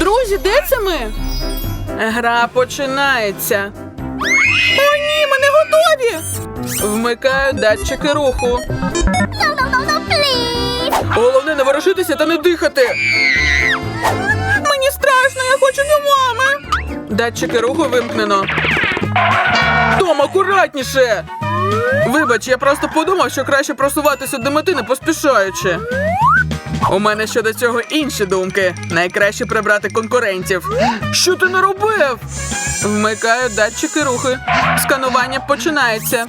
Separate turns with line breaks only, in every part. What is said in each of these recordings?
Друзі, де це ми? Гра починається. О, ні, ми не готові. Вмикаю датчики руху. Головне не ворушитися та не дихати. Мені страшно, я хочу до мами. Датчики руху вимкнено. Том, акуратніше. Вибач, я просто подумав, що краще просуватися до мети не поспішаючи. У мене щодо цього інші думки. Найкраще прибрати конкурентів. Що ти наробив? Вмикаю датчики рухи. Сканування починається.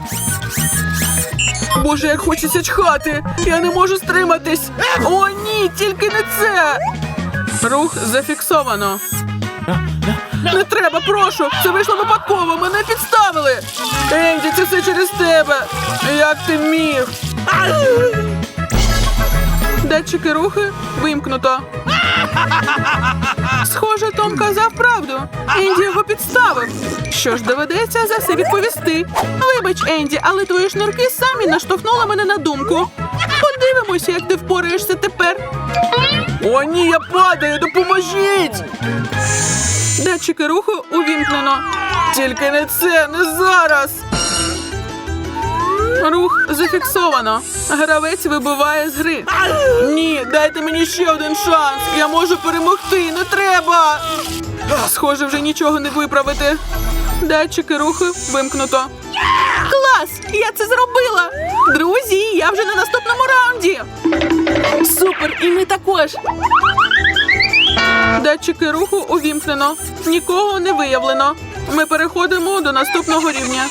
Боже, як хочеться чхати! Я не можу стриматись! О, ні, тільки не це! Рух зафіксовано. Не треба, прошу! Це вийшло випадково, мене підставили! Енді, це все через тебе! Як ти міг? Датчики рухи вимкнуто. Схоже, Том казав правду. Енді його підставив. Що ж, доведеться за все відповісти. Вибач, Енді, але твої шнурки самі наштовхнули мене на думку. Подивимося, як ти впораєшся тепер. О, ні, я падаю, допоможіть! Датчики руху увімкнено. Тільки не це, не зараз. Рух зафіксовано. Гравець вибиває з гри. Ні, дайте мені ще один шанс. Я можу перемогти. Не треба. Схоже, вже нічого не виправити. Датчики руху вимкнуто. Клас! Я це зробила! Друзі, я вже на наступному раунді. Супер! І ми також. Датчики руху увімкнено. Нікого не виявлено. Ми переходимо до наступного рівня.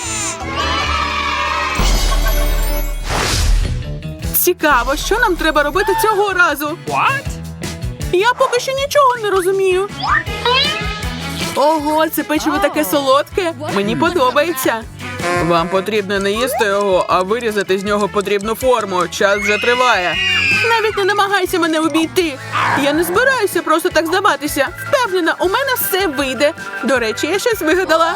Цікаво, що нам треба робити цього разу.
What?
Я поки що нічого не розумію. Ого, це печиво таке солодке. Мені подобається. Вам потрібно не їсти його, а вирізати з нього потрібну форму. Час вже триває. Навіть не намагайся мене обійти. Я не збираюся просто так здаватися. Впевнена, у мене все вийде. До речі, я щось вигадала.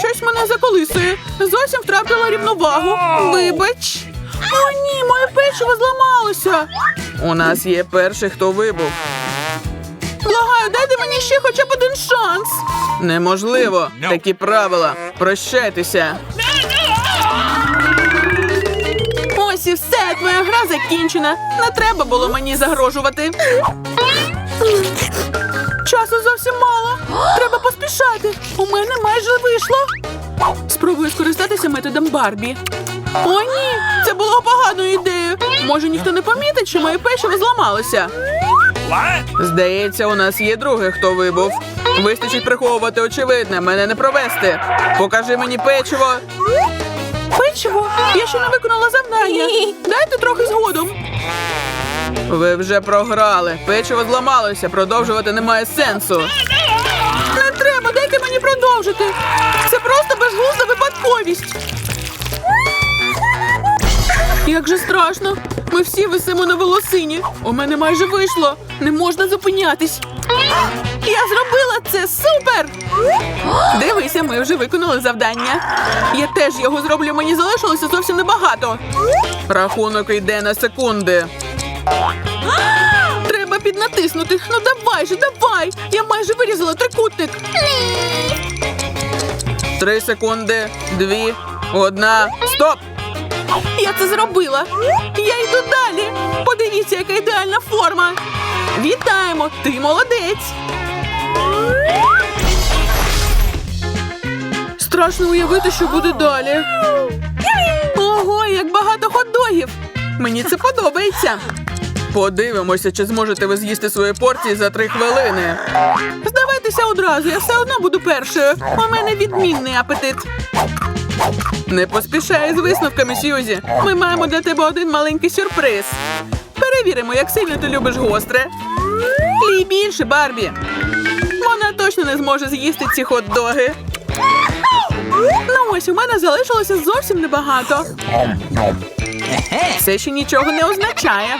Щось мене заколисує. Зовсім втратила рівновагу. Вибач. О, ні, моє печиво зламалося. У нас є перший, хто вибув. Благаю, дайте мені ще хоча б один шанс. Неможливо. Такі правила. Прощайтеся. Ось і все, твоя гра закінчена. Не треба було мені загрожувати. Часу зовсім мало. Треба поспішати. У мене майже вийшло. Спробую скористатися методом Барбі. О, ні, це було поганою ідеєю. Може, ніхто не помітить, що моє печиво зламалося. Здається, у нас є другий, хто вибув. Вистачить приховувати очевидне, мене не провести. Покажи мені печиво. Печиво? Я ще не виконала завдання. Дайте трохи згодом. Ви вже програли. Печиво зламалося. Продовжувати немає сенсу. Не треба, дайте мені продовжити. Це просто безглузда випадковість. Як же страшно. Ми всі висимо на волосині. У мене майже вийшло. Не можна зупинятись. Я зробила це супер! Дивися, ми вже виконали завдання. Я теж його зроблю, мені залишилося зовсім небагато. Рахунок йде на секунди. Треба піднатиснути. Ну давай же, давай! Я майже вирізала трикутник. Три секунди, дві, одна. Стоп! Я це зробила. Я йду далі. Подивіться, яка ідеальна форма. Вітаємо! Ти молодець. Страшно уявити, що буде далі. Ого, як багато хот-догів. Мені це подобається. Подивимося, чи зможете ви з'їсти свої порції за три хвилини. Здавайтеся одразу, я все одно буду першою. У мене відмінний апетит. Не поспішай з висновками, Сьюзі. Ми маємо для тебе один маленький сюрприз. Перевіримо, як сильно ти любиш гостре. Лій більше, Барбі. Вона точно не зможе з'їсти ці хот-доги. Ну ось у мене залишилося зовсім небагато. Це ще нічого не означає.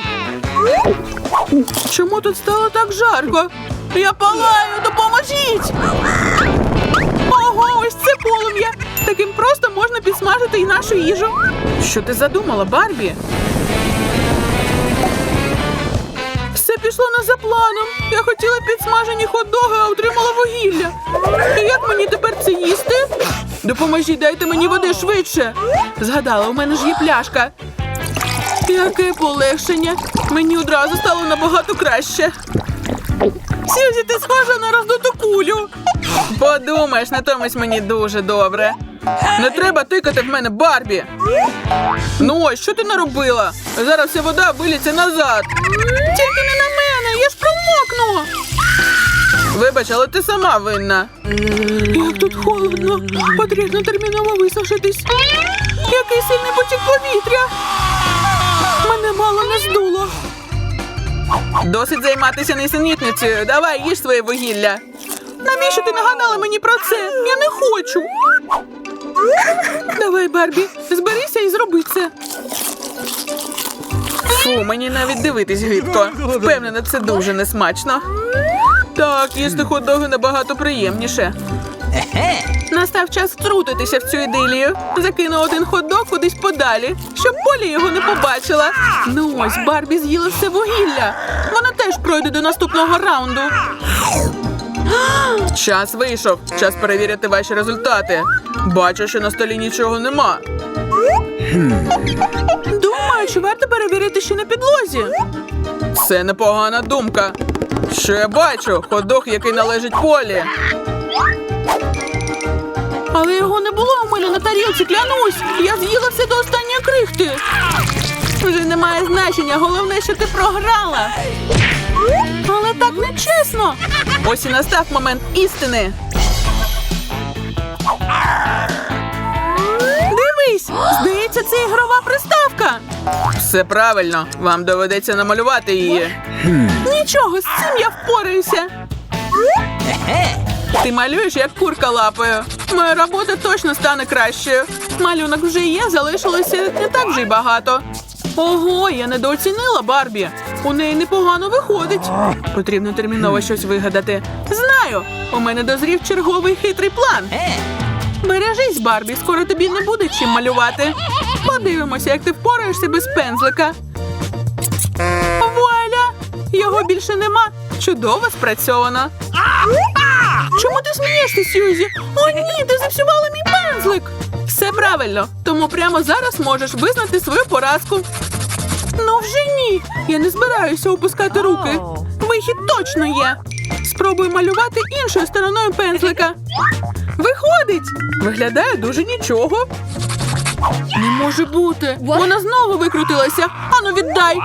Чому тут стало так жарко? Я палаю, допоможіть! Ого, ось це полум'я! Таким просто можна підсмажити і нашу їжу. Що ти задумала, Барбі? Все пішло не за планом. Я хотіла підсмажені хот-доги, а отримала вугілля. І як мені тепер це їсти? Допоможіть, дайте мені води швидше. Згадала, у мене ж є пляшка. Яке полегшення. Мені одразу стало набагато краще. Сюзі, ти схожа на роздуту кулю. Подумаєш, натомість мені дуже добре. Не треба тикати в мене Барбі. Ну ось, що ти наробила? Зараз вся вода виліться назад. Тільки не на мене, я ж промокну. Вибач, але ти сама винна. Як тут холодно. Потрібно терміново висушитись. Який сильний потік повітря. Мало не здуло. Досить займатися несенітницею. Давай, їж своє вугілля. Навіщо ти нагадала мені про це? Я не хочу. Давай, Барбі, зберися і зроби це. Фу, мені навіть дивитись гидко. Впевнена, це дуже несмачно. Так, їсти хот-доги набагато приємніше. Настав час втрутитися в цю ідилію. Закину один хот-дог кудись подалі, щоб Полі його не побачила. Ну ось, Барбі з'їла все вугілля. Вона теж пройде до наступного раунду. Час вийшов. Час перевірити ваші результати. Бачу, що на столі нічого нема. Думаю, що варто перевірити ще на підлозі. Це непогана думка. Що я бачу? Ходок, який належить полі. Але його не було у мене на тарілці, клянусь. Я з'їла все до останньої крихти. Вже немає значення, головне, що ти програла. Але так не чесно. Ось і настав момент істини. Дивись, здається, це ігрова приставка. Все правильно, вам доведеться намалювати її. Нічого, з цим я впораюся. Ти малюєш як курка лапою. Моя робота точно стане кращою. Малюнок вже є, залишилося не так вже й багато. Ого, я недооцінила Барбі. У неї непогано виходить. Потрібно терміново щось вигадати. Знаю, у мене дозрів черговий хитрий план. Бережись, Барбі, скоро тобі не буде чим малювати. Подивимося, як ти впораєшся без пензлика. Вуаля! Його більше нема. Чудово спрацьовано. Чому ти смієшся, Сьюзі? О, ні, ти зіпсувала мій пензлик. Все правильно, тому прямо зараз можеш визнати свою поразку. Ну вже ні. Я не збираюся опускати руки. Вихід точно є. Спробуй малювати іншою стороною пензлика. Виходить! Виглядає дуже нічого. Не може бути. Вона знову викрутилася. Ану, віддай.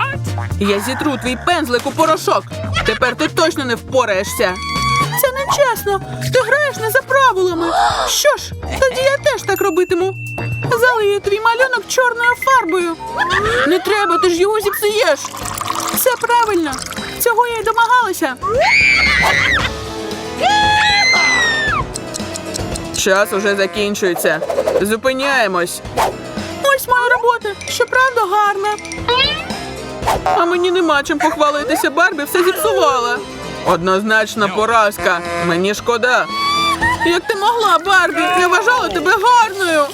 Я зітру твій пензлик у порошок. Тепер ти точно не впораєшся. Це не чесно. Ти граєш не за правилами. Що ж, тоді я теж так робитиму. Залию твій малюнок чорною фарбою. Не треба, ти ж його зіпсуєш. Все правильно. Цього я й домагалася. Час уже закінчується. Зупиняємось. Ось моя робота. Щоправда, гарна. А мені нема чим похвалитися. Барбі все зіпсувала. Однозначна поразка. Мені шкода. Як ти могла, Барбі? Я вважала тебе гарною.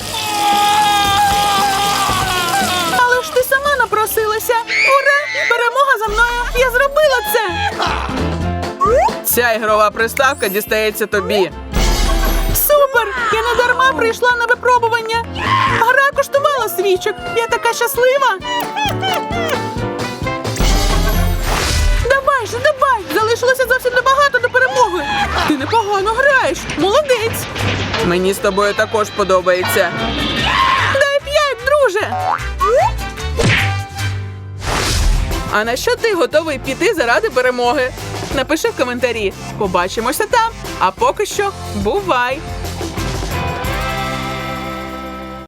Але ж ти сама напросилася. Ура! Перемога за мною! Я зробила це! Ця ігрова приставка дістається тобі. Супер! Я не дарма прийшла на випробування. Гра коштувала свічок. Я така щаслива. Давай же, давай! Залишилося зовсім небагато до перемоги. Ти непогано граєш. Молодець. Мені з тобою також подобається. Дай п'ять, друже. А на що ти готовий піти заради перемоги? Напиши в коментарі. Побачимося там. А поки що бувай!